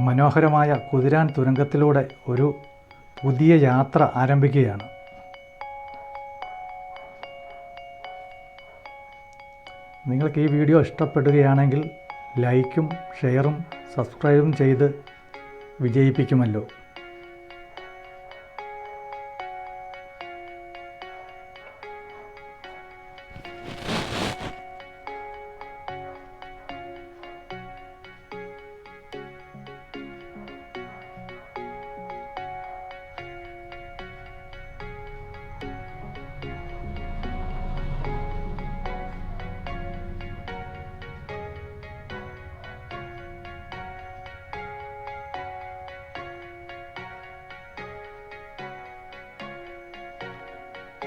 മനോഹരമായ കുതിരാൻ തുരങ്കത്തിലൂടെ ഒരു പുതിയ യാത്ര ആരംഭിക്കുകയാണ്. നിങ്ങൾക്ക് ഈ വീഡിയോ ഇഷ്ടപ്പെടുകയാണെങ്കിൽ ലൈക്കും ഷെയറും സബ്സ്ക്രൈബും ചെയ്ത് വിജയിപ്പിക്കുമല്ലോ.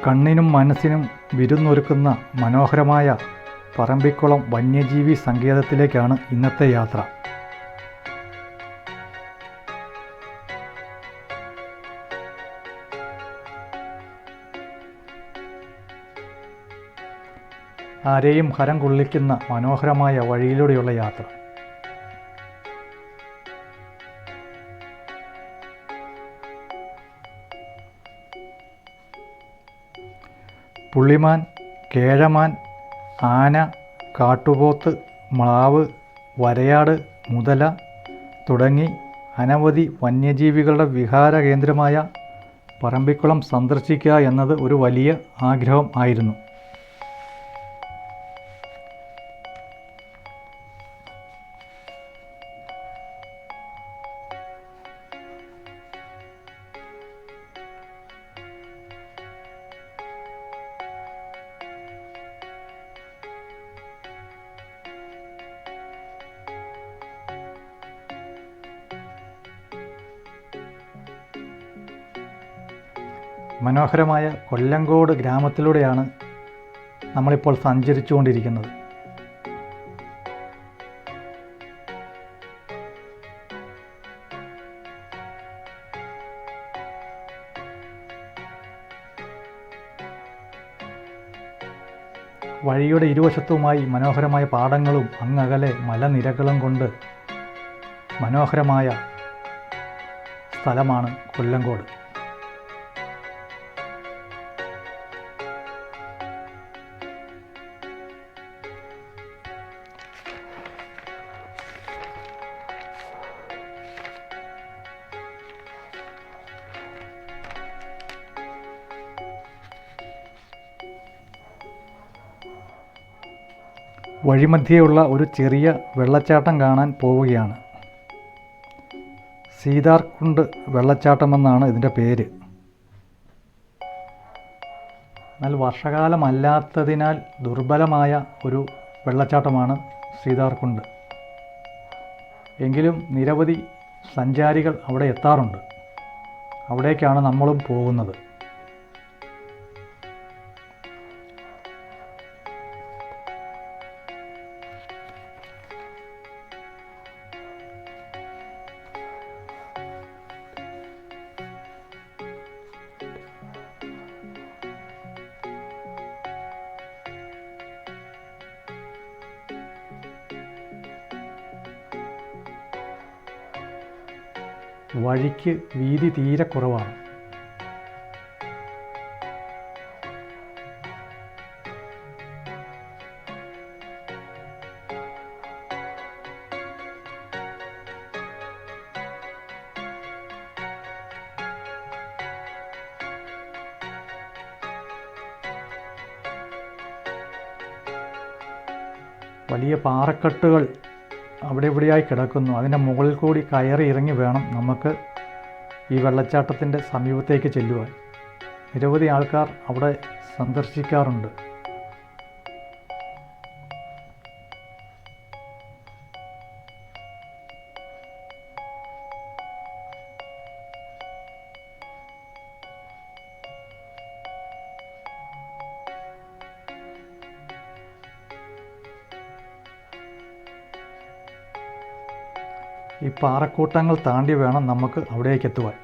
കണ്ണിനും മനസ്സിനും വിരുന്നൊരുക്കുന്ന മനോഹരമായ പറമ്പിക്കുളം വന്യജീവി സങ്കേതത്തിലേക്കാണ് ഇന്നത്തെ യാത്ര. ആരെയും ഹരം കൊള്ളിക്കുന്ന മനോഹരമായ വഴിയിലൂടെയുള്ള യാത്ര. പുള്ളിമാൻ കേഴമാൻ ആന കാട്ടുപോത്ത് മ്ലാവ് വരയാട് മുതല തുടങ്ങി അനവധി വന്യജീവികളുടെ വിഹാര കേന്ദ്രമായ പറമ്പിക്കുളം സന്ദർശിക്കുക എന്നത് ഒരു വലിയ ആഗ്രഹം ആയിരുന്നു. മനോഹരമായ കൊല്ലങ്കോട് ഗ്രാമത്തിലൂടെയാണ് നമ്മളിപ്പോൾ സഞ്ചരിച്ചുകൊണ്ടിരിക്കുന്നത്. വഴിയുടെ ഇരുവശത്തുമായി മനോഹരമായ പാടങ്ങളും അങ്ങകലെ മലനിരകളും കൊണ്ട് മനോഹരമായ സ്ഥലമാണ് കൊല്ലങ്കോട്. വഴിമധ്യേയുള്ള ഒരു ചെറിയ വെള്ളച്ചാട്ടം കാണാൻ പോവുകയാണ്. സീതാർകുണ്ട് വെള്ളച്ചാട്ടമെന്നാണ് ഇതിന്റെ പേര്. എന്നാൽ വർഷകാലമല്ലാത്തതിനാൽ ദുർബലമായ ഒരു വെള്ളച്ചാട്ടമാണ് സീതാർകുണ്ട് എങ്കിലും നിരവധി സഞ്ചാരികൾ അവിടെ എത്താറുണ്ട്. അവിടേക്കാണ് നമ്മളും പോകുന്നത്. വഴിക്ക് വീതി തീരെ കുറവാണ്. വലിയ പാറക്കെട്ടുകൾ അവിടെ ഇവിടെയായി കിടക്കുന്നു. അതിന്റെ മുകളിൽ കൂടി കയറി ഇറങ്ങി വേണം നമുക്ക് ഈ വെള്ളച്ചാട്ടത്തിന്റെ സമീപത്തേക്ക് ചെല്ലുവാൻ. നിരവധി ആൾക്കാർ അവിടെ സന്ദർശിക്കാറുണ്ട്. ഈ പാറക്കൂട്ടങ്ങൾ താണ്ടി വേണം നമുക്ക് അവിടേക്ക് എത്തുവാൻ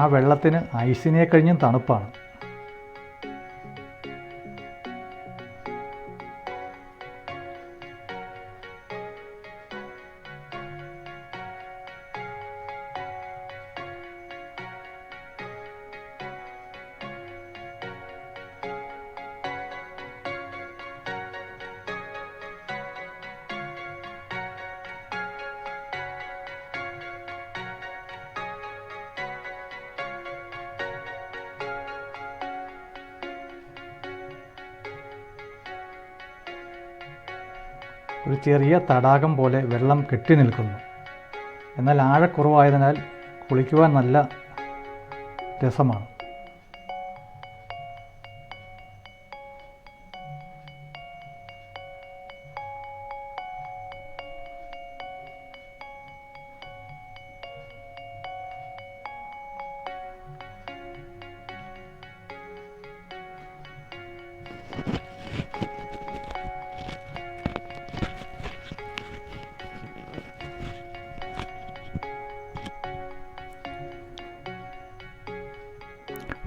ആ വെള്ളത്തിന് ഐസിനെ കഴിഞ്ഞും തണുപ്പാണ്. ഒരു ചെറിയ തടാകം പോലെ വെള്ളം കെട്ടി നിൽക്കുന്നു. എന്നാൽ ആഴക്കുറവായതിനാൽ കുളിക്കുവാൻ നല്ല രസമാണ്.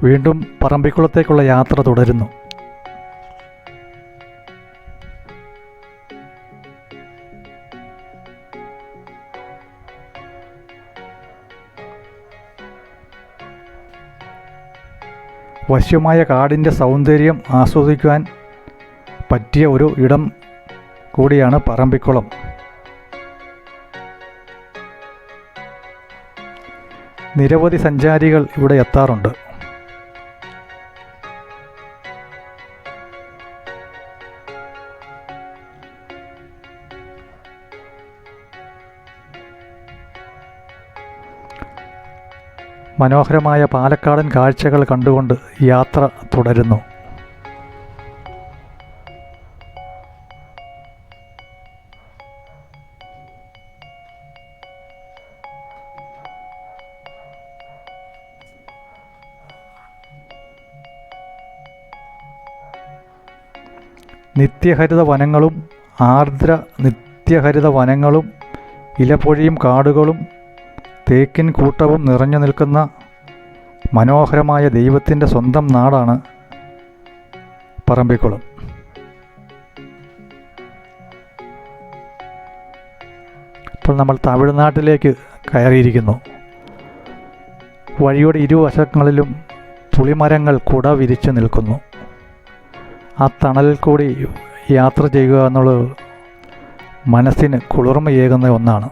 വീണ്ടും പറമ്പിക്കുളത്തേക്കുള്ള യാത്ര തുടരുന്നു. വശ്യമായ കാടിന്റെ സൗന്ദര്യം ആസ്വദിക്കുവാൻ പറ്റിയ ഒരു ഇടം കൂടിയാണ് പറമ്പിക്കുളം. നിരവധി സഞ്ചാരികൾ ഇവിടെ എത്താറുണ്ട്. മനോഹരമായ പാലക്കാടൻ കാഴ്ചകൾ കണ്ടുകൊണ്ട് യാത്ര തുടരുന്നു. നിത്യഹരിത വനങ്ങളും ആർദ്ര നിത്യഹരിത വനങ്ങളും ഇലപ്പൊഴിയും കാടുകളും തേക്കിൻ കൂട്ടവും നിറഞ്ഞു നിൽക്കുന്ന മനോഹരമായ ദൈവത്തിന്റെ സ്വന്തം നാടാണ് പറമ്പിക്കുളം. ഇപ്പോൾ നമ്മൾ തമിഴ്നാട്ടിലേക്ക് കയറിയിരിക്കുന്നു. വഴിയുടെ ഇരുവശങ്ങളിലും പുളിമരങ്ങൾ കുട വിരിച്ചു നിൽക്കുന്നു. ആ തണലിൽ കൂടി യാത്ര ചെയ്യുക എന്നുള്ളത് മനസ്സിന് കുളിർമയേകുന്ന ഒന്നാണ്.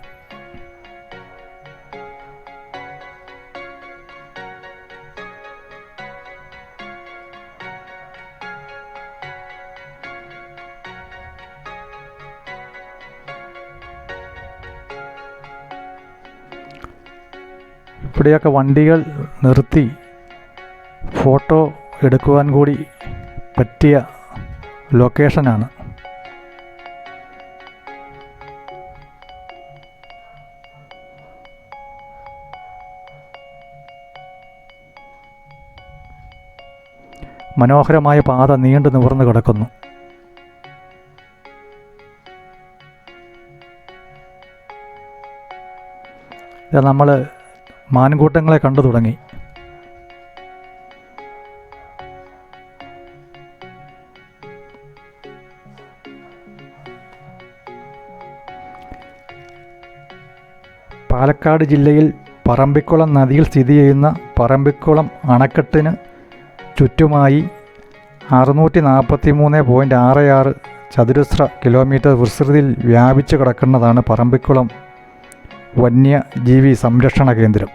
ഇവിടെയൊക്കെ വണ്ടികൾ നിർത്തി ഫോട്ടോ എടുക്കുവാൻ കൂടി പറ്റിയ ലൊക്കേഷനാണ്. മനോഹരമായ പാത നീണ്ടു നിവർന്നു കിടക്കുന്നു. നമ്മൾ മാൻകൂട്ടങ്ങളെ കണ്ടു തുടങ്ങി. പാലക്കാട് ജില്ലയിൽ പറമ്പിക്കുളം നദിയിൽ സ്ഥിതി ചെയ്യുന്ന പറമ്പിക്കുളം അണക്കെട്ടിന് ചുറ്റുമായി അറുന്നൂറ്റി നാൽപ്പത്തി മൂന്ന് പോയിന്റ് ആറ് ആറ് ചതുരശ്ര കിലോമീറ്റർ വിസ്തൃതിയിൽ വ്യാപിച്ചു കിടക്കുന്നതാണ് പറമ്പിക്കുളം. വന്യജീവി സംരക്ഷണ കേന്ദ്രം.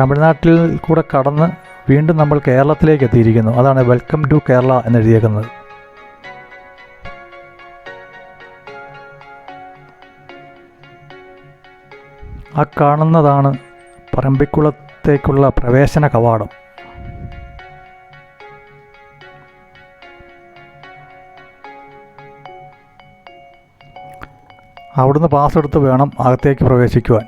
തമിഴ്നാട്ടിൽ കൂടെ കടന്ന് വീണ്ടും നമ്മൾ കേരളത്തിലേക്ക് എത്തിയിരിക്കുന്നു. അതാണ് വെൽക്കം ടു കേരള എന്നെഴുതിയേക്കുന്നത്. ആ കാണുന്നതാണ് പറമ്പിക്കുളത്തേക്കുള്ള പ്രവേശന കവാടം. അവിടുന്ന് പാസ് എടുത്ത് വേണം അകത്തേക്ക് പ്രവേശിക്കുവാൻ.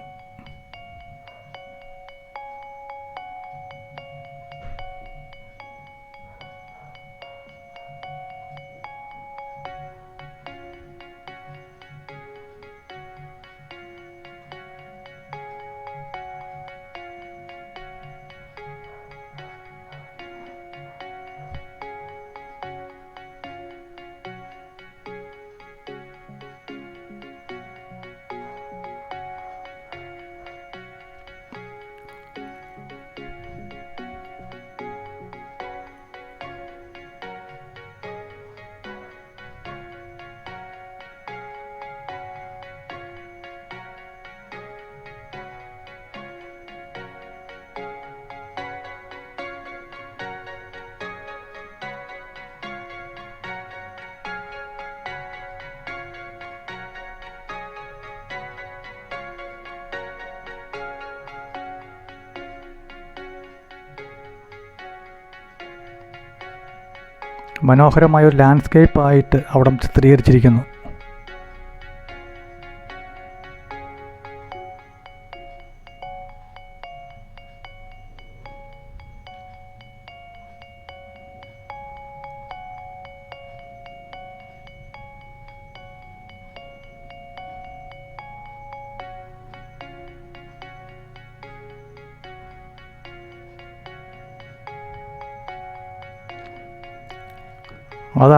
മനോഹരമായ ഒരു ലാൻഡ്സ്കേപ്പ് ആയിട്ട് അവിടെ ചിത്രീകരിച്ചിരിക്കുന്നു.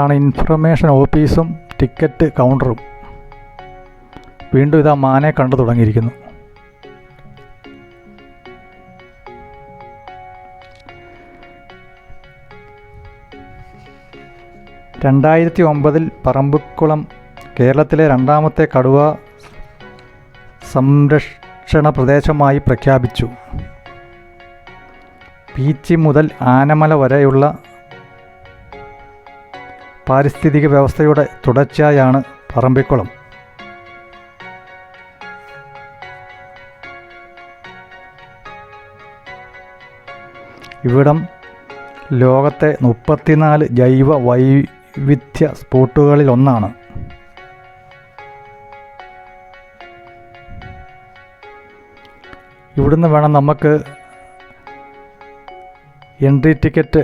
അതാണ് ഇൻഫർമേഷൻ ഓഫീസും ടിക്കറ്റ് കൗണ്ടറും വീണ്ടും ഇതാ മാനെ കണ്ടു തുടങ്ങിയിരിക്കുന്നു. രണ്ടായിരത്തി ഒമ്പതിൽ പറമ്പിക്കുളം കേരളത്തിലെ രണ്ടാമത്തെ കടുവ സംരക്ഷണ പ്രദേശമായി പ്രഖ്യാപിച്ചു. പീച്ചി മുതൽ ആനമല വരെയുള്ള പാരിസ്ഥിതിക വ്യവസ്ഥയുടെ തുടർച്ചയായാണ് പറമ്പിക്കുളം. ഇവിടം ലോകത്തെ മുപ്പത്തിനാല് ജൈവ വൈവിധ്യ സ്പോട്ടുകളിലൊന്നാണ് ഇവിടുന്ന് വേണം നമുക്ക് എൻട്രി ടിക്കറ്റ്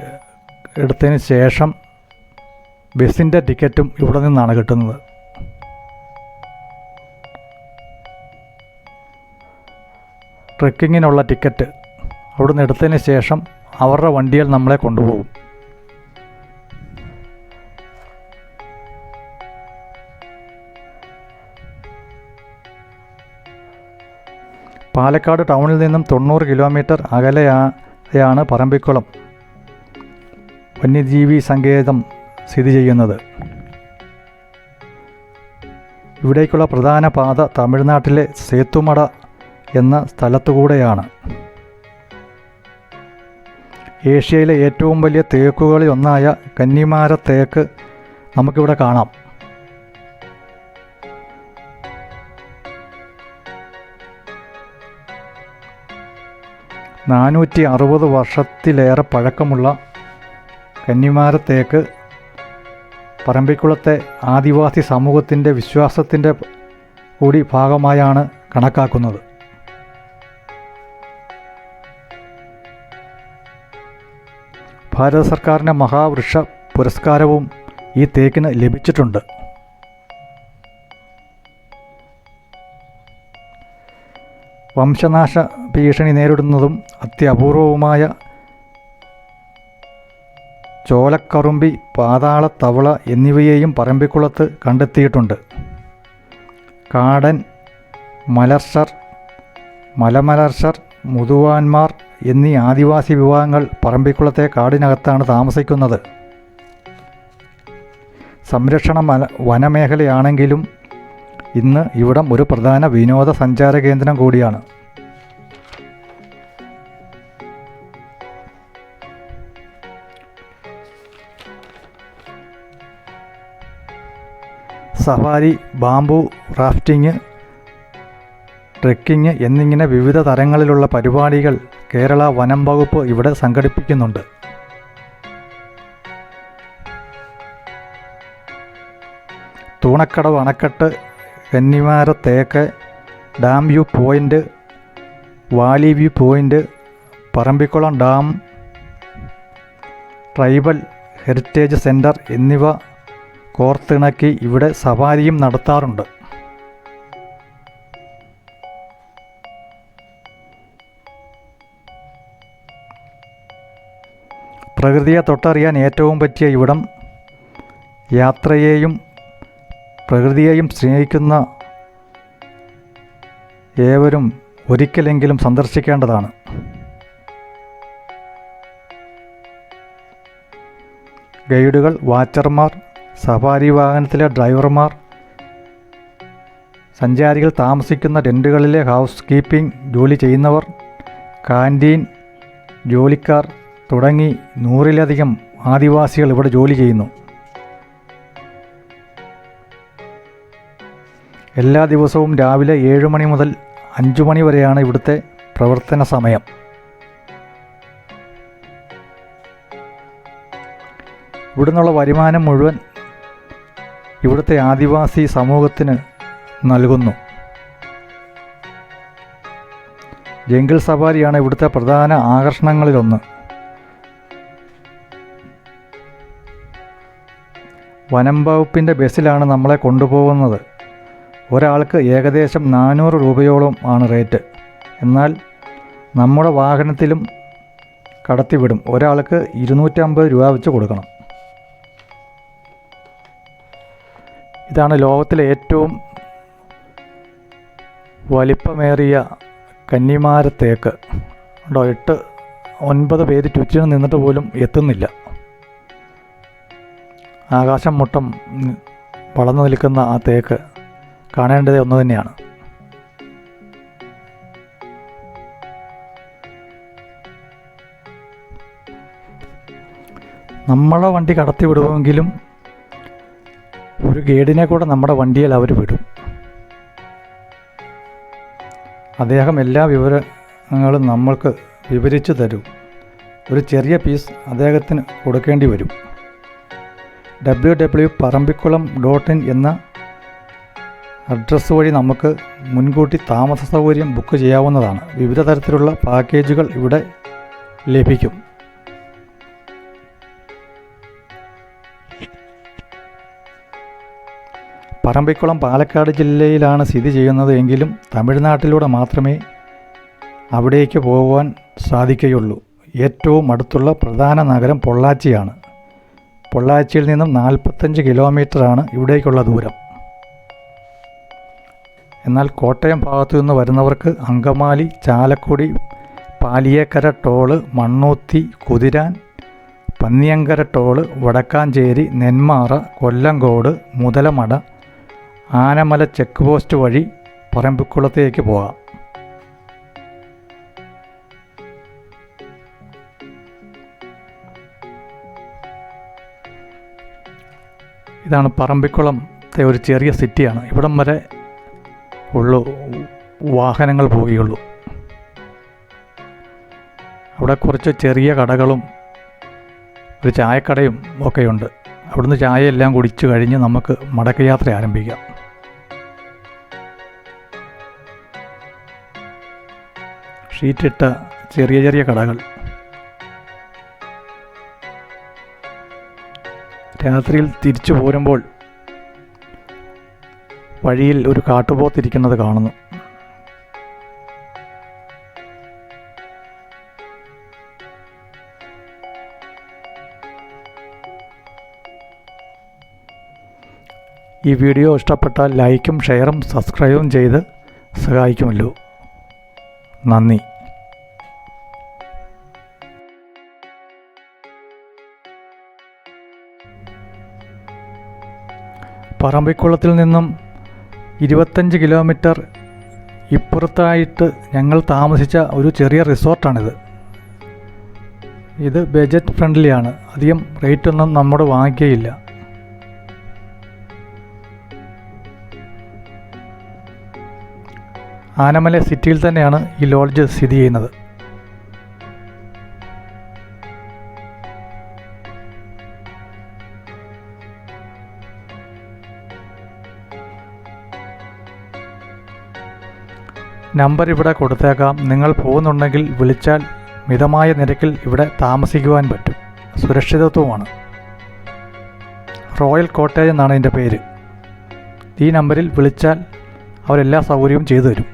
എടുത്തതിന് ശേഷം ബസ്സിന്റെ ടിക്കറ്റും ഇവിടെ നിന്നാണ് കിട്ടുന്നത്. ട്രക്കിങ്ങിനുള്ള ടിക്കറ്റ് അവിടുന്ന് എടുത്തതിന് ശേഷം അവരുടെ വണ്ടിയിൽ നമ്മളെ കൊണ്ടുപോകും. പാലക്കാട് ടൗണിൽ നിന്നും തൊണ്ണൂറ് കിലോമീറ്റർ അകലെയാണ് പറമ്പിക്കുളം. വന്യജീവി സങ്കേതം സ്ഥിതി ചെയ്യുന്നത്. ഇവിടേക്കുള്ള പ്രധാന പാത തമിഴ്നാട്ടിലെ സേത്തുമട എന്ന സ്ഥലത്തുകൂടെയാണ്. ഏഷ്യയിലെ ഏറ്റവും വലിയ തേക്കുകളിൽ ഒന്നായ കന്നിമാര തേക്ക് നമുക്കിവിടെ കാണാം. നാനൂറ്റി അറുപത് വർഷത്തിലേറെ പഴക്കമുള്ള കന്നിമാര തേക്ക് പറമ്പിക്കുളത്തെ ആദിവാസി സമൂഹത്തിന്റെ വിശ്വാസത്തിന്റെ കൂടി ഭാഗമായാണ് കണക്കാക്കുന്നത്. ഭാരത സർക്കാരിന്റെ മഹാവൃക്ഷ പുരസ്കാരവും ഈ തേക്കിന് ലഭിച്ചിട്ടുണ്ട്. വംശനാശ ഭീഷണി നേരിടുന്നതും അത്യപൂർവവുമായ ചോലക്കറുമ്പി പാതാള തവള എന്നിവയെയും പറമ്പിക്കുളത്ത് കണ്ടെത്തിയിട്ടുണ്ട്. കാടൻ മലർഷർ മലമലർഷർ മുതുവാന്മാർ എന്നീ ആദിവാസി വിഭാഗങ്ങൾ പറമ്പിക്കുളത്തെ കാടിനകത്താണ് താമസിക്കുന്നത്. സംരക്ഷണ മല വനമേഖലയാണെങ്കിലും ഇന്ന് ഇവിടം ഒരു പ്രധാന വിനോദസഞ്ചാര കേന്ദ്രം കൂടിയാണ്. സഫാരി ബാംബു റാഫ്റ്റിംഗ് ട്രെക്കിംഗ് എന്നിങ്ങനെ വിവിധ തരങ്ങളിലുള്ള പരിപാടികൾ കേരള വനം വകുപ്പ് ഇവിടെ സംഘടിപ്പിക്കുന്നുണ്ട്. തൂണക്കടവ് അണക്കെട്ട് കന്നിമാര തേക്ക് dam view point valley view point Parambikulam dam tribal heritage centre എന്നിവ കോർത്തിണക്കി ഇവിടെ സവാരിയും നടത്താറുണ്ട്. പ്രകൃതിയെ തൊട്ടറിയാൻ ഏറ്റവും പറ്റിയ ഇവിടം യാത്രയെയും പ്രകൃതിയെയും സ്നേഹിക്കുന്ന ഏവരും ഒരിക്കലെങ്കിലും സന്ദർശിക്കേണ്ടതാണ്. ഗൈഡുകൾ വാച്ചർമാർ സഫാരി വാഹനത്തിലെ ഡ്രൈവർമാർ സഞ്ചാരികൾ താമസിക്കുന്ന ടെന്റുകളിലെ ഹൗസ് കീപ്പിംഗ് ജോലി ചെയ്യുന്നവർ കാന്റീൻ ജോലിക്കാർ തുടങ്ങി നൂറിലധികം ആദിവാസികൾ ഇവിടെ ജോലി ചെയ്യുന്നു. എല്ലാ ദിവസവും രാവിലെ ഏഴ് മണി മുതൽ അഞ്ച് മണി വരെയാണ് ഇവിടുത്തെ പ്രവർത്തന സമയം. ഇവിടുന്നുള്ള വരുമാനം മുഴുവൻ ഇവിടുത്തെ ആദിവാസി സമൂഹത്തിന് നൽകുന്നു. ജംഗിൾ സഫാരിയാണ് ഇവിടുത്തെ പ്രധാന ആകർഷണങ്ങളിലൊന്ന്. വനം വകുപ്പിന്റെ ബസ്സിലാണ് നമ്മളെ കൊണ്ടുപോകുന്നത്. ഒരാൾക്ക് ഏകദേശം നാനൂറ് രൂപയോളം ആണ് റേറ്റ്. എന്നാൽ നമ്മുടെ വാഹനത്തിലും കടത്തിവിടും. ഒരാൾക്ക് ഇരുന്നൂറ്റമ്പത് രൂപ വെച്ച് കൊടുക്കണം. ഇതാണ് ലോകത്തിലെ ഏറ്റവും വലിപ്പമേറിയ കന്നിമാര തേക്ക്. ഉണ്ടോ എട്ട് ഒൻപത് പേര് ചുറ്റിന് നിന്നിട്ട് പോലും എത്തുന്നില്ല. ആകാശം മുട്ടം വളർന്നു നിൽക്കുന്ന ആ തേക്ക് കാണേണ്ടത് ഒന്ന് തന്നെയാണ്. നമ്മളെ വണ്ടി കടത്തി വിടുമെങ്കിലും ഒരു ഗൈഡിനെ കൂടെ നമ്മുടെ വണ്ടിയിൽ അവർ വിടും. അദ്ദേഹം എല്ലാ വിവരങ്ങളും നമ്മൾക്ക് വിവരിച്ചു തരും. ഒരു ചെറിയ പീസ് അദ്ദേഹത്തിന് കൊടുക്കേണ്ടി വരും. W W Parambikulam dot in എന്ന അഡ്രസ്സ് വഴി നമുക്ക് മുൻകൂട്ടി താമസ സൗകര്യം ബുക്ക് ചെയ്യാവുന്നതാണ്. വിവിധ തരത്തിലുള്ള പാക്കേജുകൾ ഇവിടെ ലഭിക്കും. പറമ്പിക്കുളം പാലക്കാട് ജില്ലയിലാണ് സ്ഥിതി ചെയ്യുന്നത് എങ്കിലും തമിഴ്നാട്ടിലൂടെ മാത്രമേ അവിടേക്ക് പോകുവാൻ സാധിക്കുകയുള്ളൂ. ഏറ്റവും അടുത്തുള്ള പ്രധാന നഗരം പൊള്ളാച്ചിയാണ്. പൊള്ളാച്ചിയിൽ നിന്നും നാൽപ്പത്തഞ്ച് കിലോമീറ്ററാണ് ഇവിടേക്കുള്ള ദൂരം. എന്നാൽ കോട്ടയം ഭാഗത്തു നിന്ന് വരുന്നവർക്ക് Angamaly Chalakudy Paliyekkara toll Mannuthy Kuthiran Panniyankara toll Vadakkanchery Nenmara Kollengode Muthalamada Anamalai check post വഴി പറമ്പിക്കുളത്തേക്ക് പോകാം ഇതാണ് പറമ്പിക്കുളത്തെ ഒരു ചെറിയ സിറ്റിയാണ്. ഇവിടം വരെ ഉള്ളു. വാഹനങ്ങൾ പോവുകയുള്ളൂ. അവിടെ കുറച്ച് ചെറിയ കടകളും ഒരു ചായക്കടയും ഒക്കെയുണ്ട്. അവിടുന്ന് ചായയെല്ലാം കുടിച്ചു കഴിഞ്ഞ് നമുക്ക് മടക്കയാത്ര ആരംഭിക്കാം. ഷീറ്റിട്ട ചെറിയ ചെറിയ കടകൾ. രാത്രിയിൽ തിരിച്ചു പോരുമ്പോൾ വഴിയിൽ ഒരു കാട്ടുപോത്തിരിക്കുന്നത് കാണുന്നു. ഈ വീഡിയോ ഇഷ്ടപ്പെട്ടാൽ ലൈക്കും ഷെയറും സബ്സ്ക്രൈബും ചെയ്ത് സഹായിക്കുമല്ലോ. നന്ദി. പറമ്പിക്കുളത്തിൽ നിന്നും ഇരുപത്തഞ്ച് കിലോമീറ്റർ ഇപ്പുറത്തായിട്ട് ഞങ്ങൾ താമസിച്ച ഒരു ചെറിയ റിസോർട്ടാണിത്. ഇത് ബജറ്റ് ഫ്രണ്ട്ലിയാണ്. അധികം റേറ്റൊന്നും നമ്മുടെ വാങ്ങിക്കുകയില്ല ആനമല സിറ്റിയിൽ തന്നെയാണ് ഈ ലോഡ്ജ് സ്ഥിതി ചെയ്യുന്നത്. നമ്പർ ഇവിടെ കൊടുത്തേക്കാം. നിങ്ങൾ പോകുന്നുണ്ടെങ്കിൽ വിളിച്ചാൽ മിതമായ നിരക്കിൽ ഇവിടെ താമസിക്കുവാൻ പറ്റും. സുരക്ഷിതത്വമാണ്. റോയൽ കോട്ടേജ് എന്നാണ് ഇതിന്റെ പേര്. ഈ നമ്പറിൽ വിളിച്ചാൽ അവരെല്ലാ സൗകര്യവും ചെയ്തു തരും.